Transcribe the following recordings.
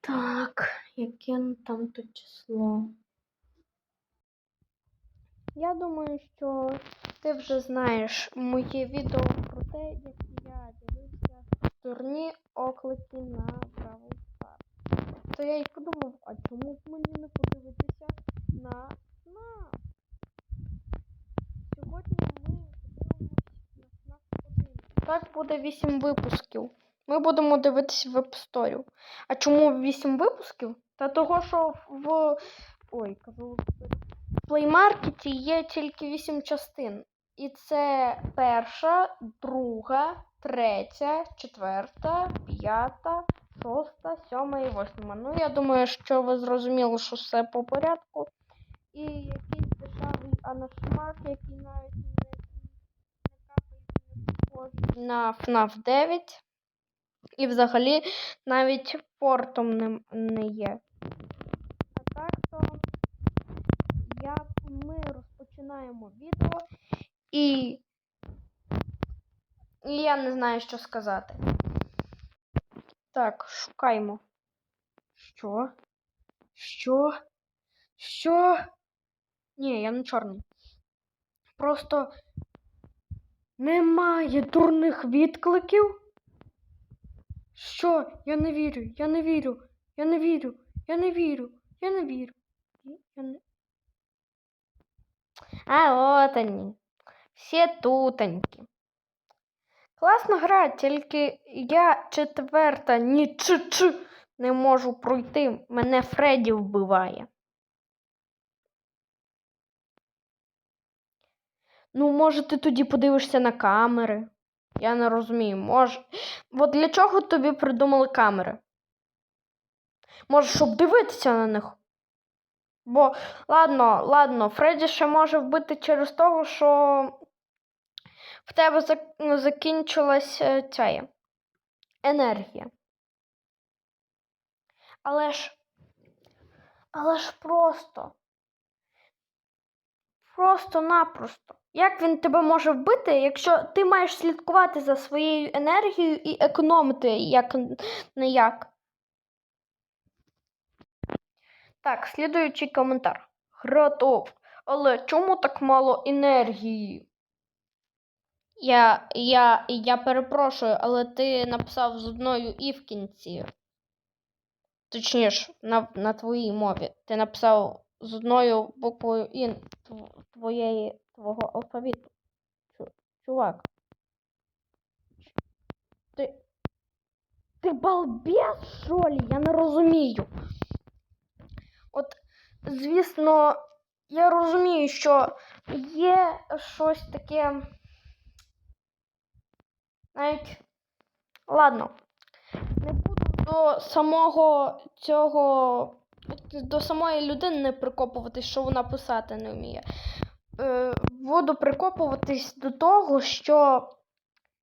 Так, яке там то число? Я думаю, що ти вже знаєш моє відео про те, як я дивився турні оклики на Бравл Stars. То я й подумав, а чому б мені не подивитися на нас? Сьогодні ми подивимося на нас один. Так буде 8 випусків. Ми будемо дивитися в App Store. А чому 8 випусків? Та того, що в. Ой, кажу в Market є тільки 8 частин. І це перша, друга, третя, четверта, п'ята, шоста, сьома і восьма. Ну, я думаю, що ви зрозуміли, що все по порядку. І якийсь дешевий анашмак, який навіть не, капельки на FNAF 9. І взагалі навіть портом не, не є. А так то я, ми розпочинаємо відео і, і я не знаю, що сказати. Так, шукаймо. Що? Що? Що? Ні, я не чорний. Просто немає дурних відкликів. Що? Я не вірю, я не вірю, я не вірю, я не вірю, я не вірю. Я не... А от они. Всі тутоньки. Класна гра, тільки я четверта ні не можу пройти. Мене Фредді вбиває. Ну, може, ти тоді подивишся на камери. Я не розумію. Може. От для чого тобі придумали камери? Може, щоб дивитися на них. Бо, ладно, ладно, Фредді ще може вбити через того, що в тебе зак- закінчилась е, ця енергія. Але ж. Але ж просто. Просто-напросто. Як він тебе може вбити, якщо ти маєш слідкувати за своєю енергією і економити як не як? Так, слідуючий коментар. Гратов. Але чому так мало енергії? Я, я, я перепрошую, але ти написав з одною і в кінці. Точніше, на, на твоїй мові. Ти написав з одною буквою І твоєї, твого алфавіту. Чу- Чувак. Ти. Ти балбес, що ли? Я не розумію. От, звісно, я розумію, що є щось таке. Навіть. Ладно. Не буду до самого цього. До самої людини не прикопуватись, що вона писати не вміє. Е, буду прикопуватись до того, що.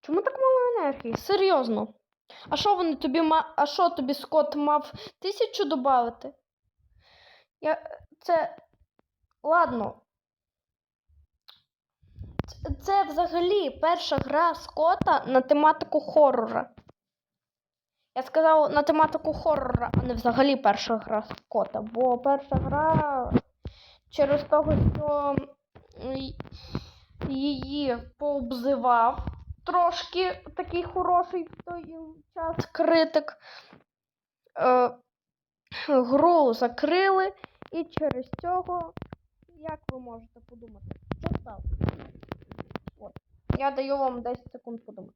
Чому так мало енергії? Серйозно. А що вони тобі ма... А що тобі Скотт мав тисячу додати? Я. Це. Ладно. Це, взагалі перша гра Скотта на тематику хоррора. Я сказав на тематику хоррора, а не взагалі перша гра Скотта. Бо перша гра через того, що її пообзивав трошки такий хороший в той час критик. Е, гру закрили, і через цього, як ви можете подумати, що стало? От. Я даю вам 10 секунд подумати.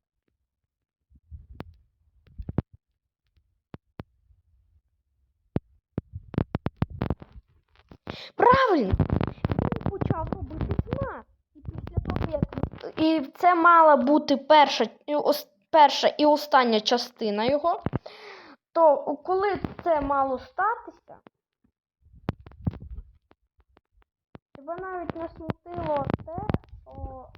Правильно! Він почав робити знак. І після того, як і це мала бути перша, перша і остання частина його. То коли це мало статися, тебе навіть не смутило те, що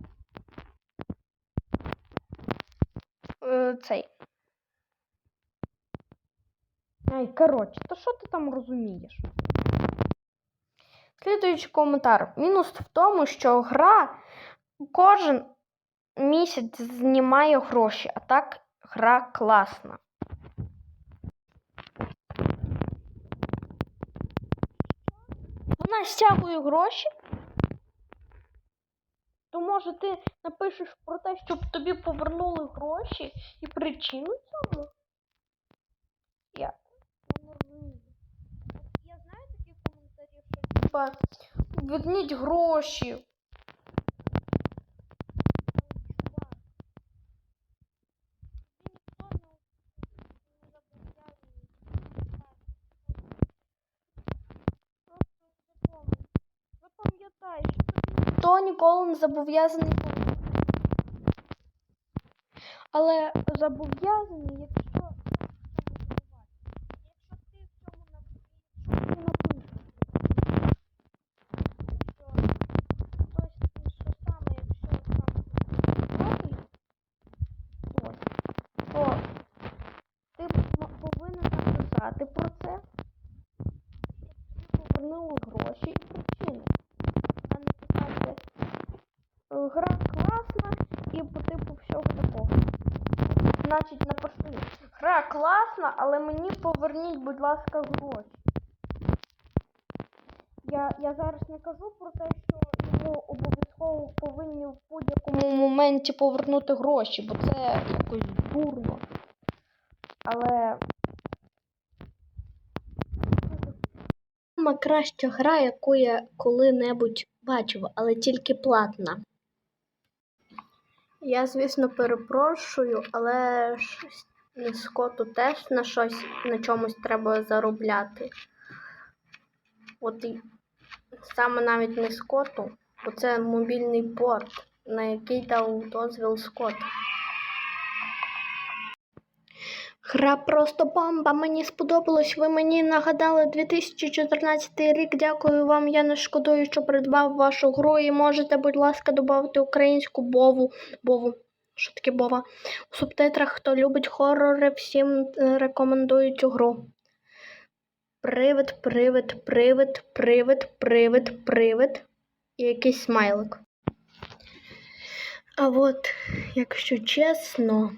е, цей. Ай, коротше, то що ти там розумієш? Слідуючий коментар. Мінус в тому, що гра кожен місяць знімає гроші, а так гра класна. Вона стягує гроші. То може ти напишеш про те, щоб тобі повернули гроші і причину цього? Я. Я знаю такі коментарі, що типа верніть гроші. Ніколи не зобов'язаний. Але зобов'язаний, якщо ти в цьому напишеш, що хтось що саме, якщо саме робить, от, то ти м- повинен написати про це, щоб тобі повернули гроші і причини. А не писати «Е, гра класна і по типу всього такого. Значить, напиши, гра класна, але мені поверніть, будь ласка, гроші. Я, я зараз не кажу про те, що йому обов'язково повинні в будь-якому моменті повернути гроші, бо це якось дурно. Але. Сама краща гра, яку я коли-небудь бачив, але тільки платна. Я, звісно, перепрошую, але скоту теж на щось на чомусь треба заробляти. От і саме навіть не скоту, бо це мобільний порт, на який дав дозвіл скот. Гра просто бомба. Мені сподобалось. Ви мені нагадали 2014 рік. Дякую вам. Я не шкодую, що придбав вашу гру. І можете, будь ласка, додати українську бову. Бову. Що таке бова? У субтитрах, хто любить хорори, всім е, рекомендую цю гру. Привид, привид, привид, привид, привид, привид. І якийсь смайлик. А от, якщо чесно.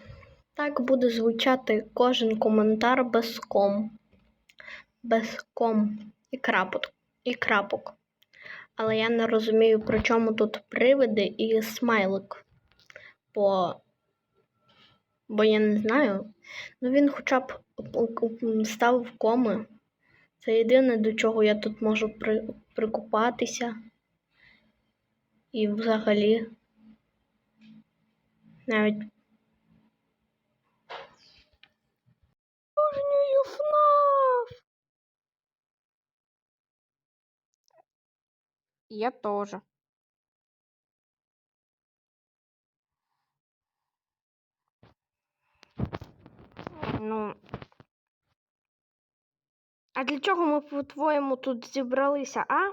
Так буде звучати кожен коментар без ком. Без ком і крапок. І крапок. Але я не розумію, при чому тут привиди і смайлик. Бо, бо я не знаю. Ну він хоча б ставив коми. Це єдине, до чого я тут можу при, прикупатися. І взагалі навіть Обожнюю ФНАФ! Я тоже. Ну. А для чого ми, по-твоєму, тут зібралися, а?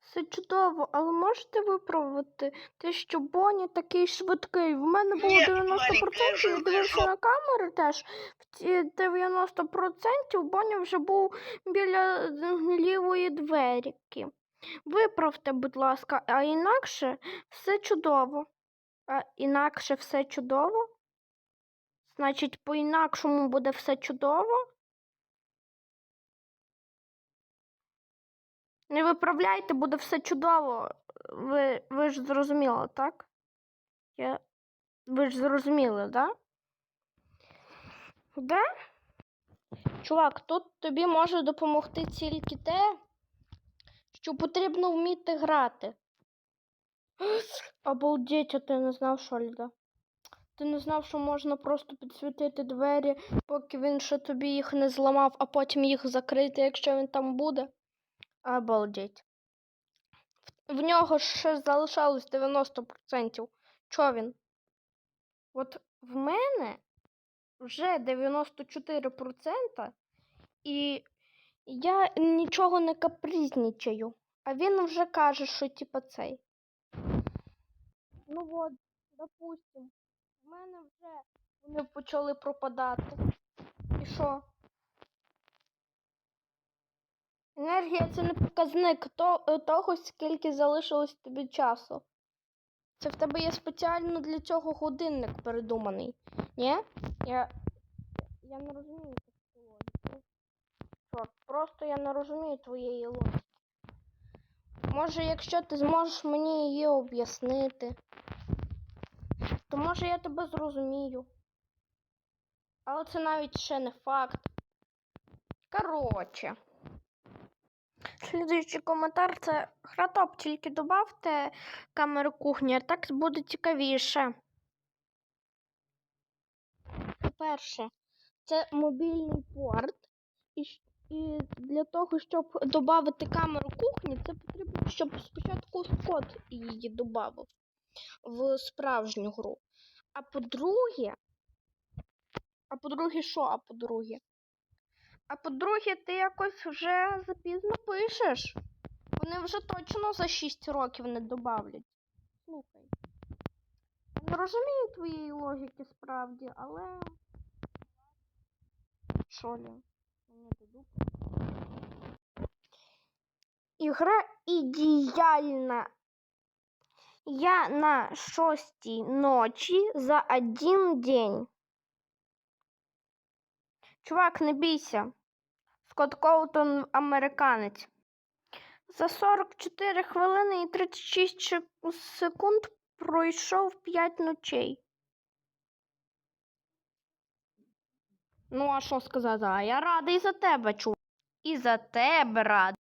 Все чудово, але можете виправити те, що Бонні такий швидкий. В мене було 90%, я дивився що? на камери теж. В ці 90% Бонні вже був біля лівої дверки. Виправте, будь ласка, а інакше все чудово. А інакше все чудово? Значить, по-інакшому буде все чудово? Не виправляйте, буде все чудово. Ви, ви ж зрозуміли, так? Я... Ви ж зрозуміли, да? Да? Чувак, тут тобі може допомогти тільки те, що потрібно вміти грати. Обалдеть, а ти не знав, що Ліда? Ти не знав, що можна просто підсвітити двері, поки він ще тобі їх не зламав, а потім їх закрити, якщо він там буде. Обалдеть. В, в нього ще залишалось 90%. Чо він? От в мене вже 94%, і я нічого не капризнічаю. А він вже каже, що типа цей. Ну от, допустим, в мене вже вони почали пропадати. І що? Енергія це не показник того, скільки залишилось тобі часу. Це в тебе є спеціально для цього годинник передуманий. Ні? Я. Я не розумію таку логіку. Чорт, просто я не розумію твоєї логіки. Може, якщо ти зможеш мені її об'яснити, то може я тебе зрозумію. Але це навіть ще не факт. Коротше. Слідуючий коментар це Хратоп, тільки добавте камеру кухні, так буде цікавіше. По-перше, це мобільний порт. І, і для того, щоб додати камеру кухні, це потрібно, щоб спочатку Скотт її додав в справжню гру. А по-друге, а по-друге, що? А по-друге? А по-друге, ти якось вже запізно пишеш. Вони вже точно за 6 років не добавлять. Слухай. Не розумію твоєї логіки справді, але. Що? Мені. Ігра ідеальна. Я на шостій ночі за один день. Чувак, не бійся. Скотт Коутон американець. За 44 хвилини і 36 секунд пройшов 5 ночей. Ну, а що сказати? А я радий за тебе, чувак. І за тебе радий.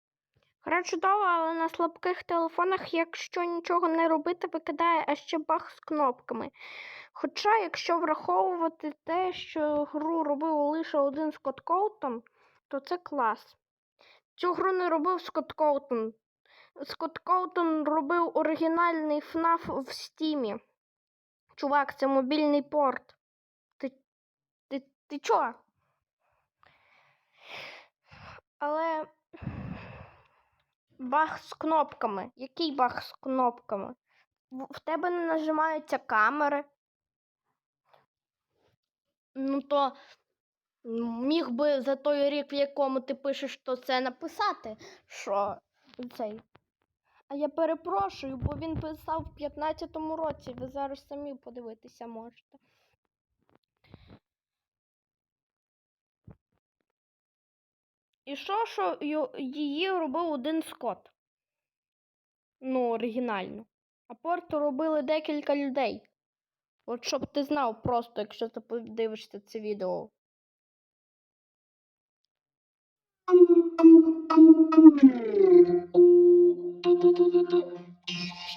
Гра чудова, але на слабких телефонах, якщо нічого не робити, викидає а ще баг з кнопками. Хоча, якщо враховувати те, що гру робив лише один Скотт Коутон, то це клас. Цю гру не робив Скотт Коутон. Скотт Коутон робив оригінальний FNAF в Стімі. Чувак, це мобільний порт. Ти. Ти, ти чо? Але. Баг з кнопками. Який баг з кнопками? В тебе не нажимаються камери. Ну то міг би за той рік, в якому ти пишеш, то це написати, що цей. А я перепрошую, бо він писав в 15-му році. Ви зараз самі подивитися можете. І що, що її робив один Скотт? Ну, оригінально. А порту робили декілька людей. От щоб ти знав просто, якщо ти подивишся це відео.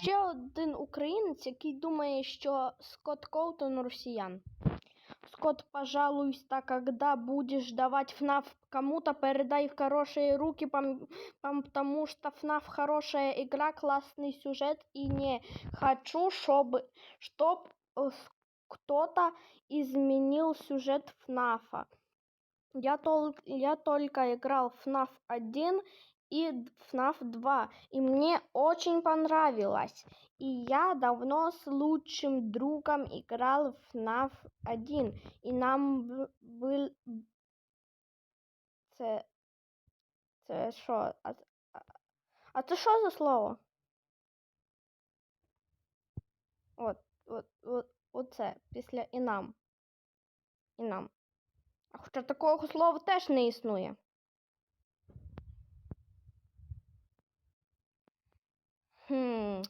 Ще один українець, який думає, що Скотт Коутон росіян. Скотт, пожалуйста, когда будешь давать ФНАФ кому-то, передай в хорошие руки, потому что ФНАФ хорошая игра, классный сюжет, и не хочу, чтобы чтоб э, кто-то изменил сюжет ФНАФа. Я, тол- я только играл в FNAF 1 и FNAF 2, и мне очень понравилось. И я давно с лучшим другом играл в FNAF 1, и нам был... Це... Це? А, а, це за слово? От, от, от, оце, після і нам. І нам. А хоча такого слова теж не існує. Хм.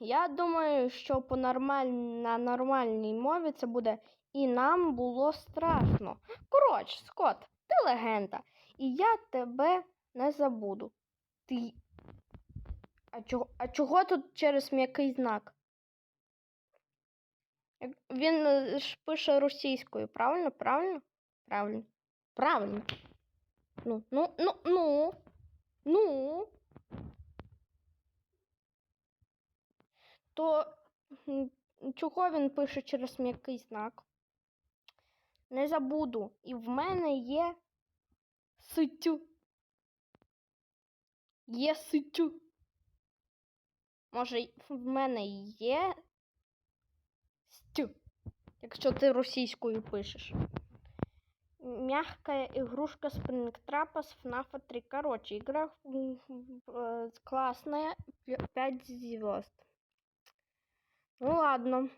Я думаю, що по нормаль... на нормальній мові це буде і нам було страшно. Коротше, Скот, ти легенда. І я тебе не забуду. Ти. А чого, а чого тут через м'який знак? Він е, ж пише російською, правильно? Правильно? Правильно. Правильно. Ну, ну, ну, ну. Ну. То чого він пише через м'який знак? Не забуду. І в мене є ситю. Є ситю. Може, в мене є стю, якщо ти російською пишеш. Мягкая игрушка Спрингтрапа с FNAF 3. Короче, игра э, классная, 5 звезд. Ну ладно.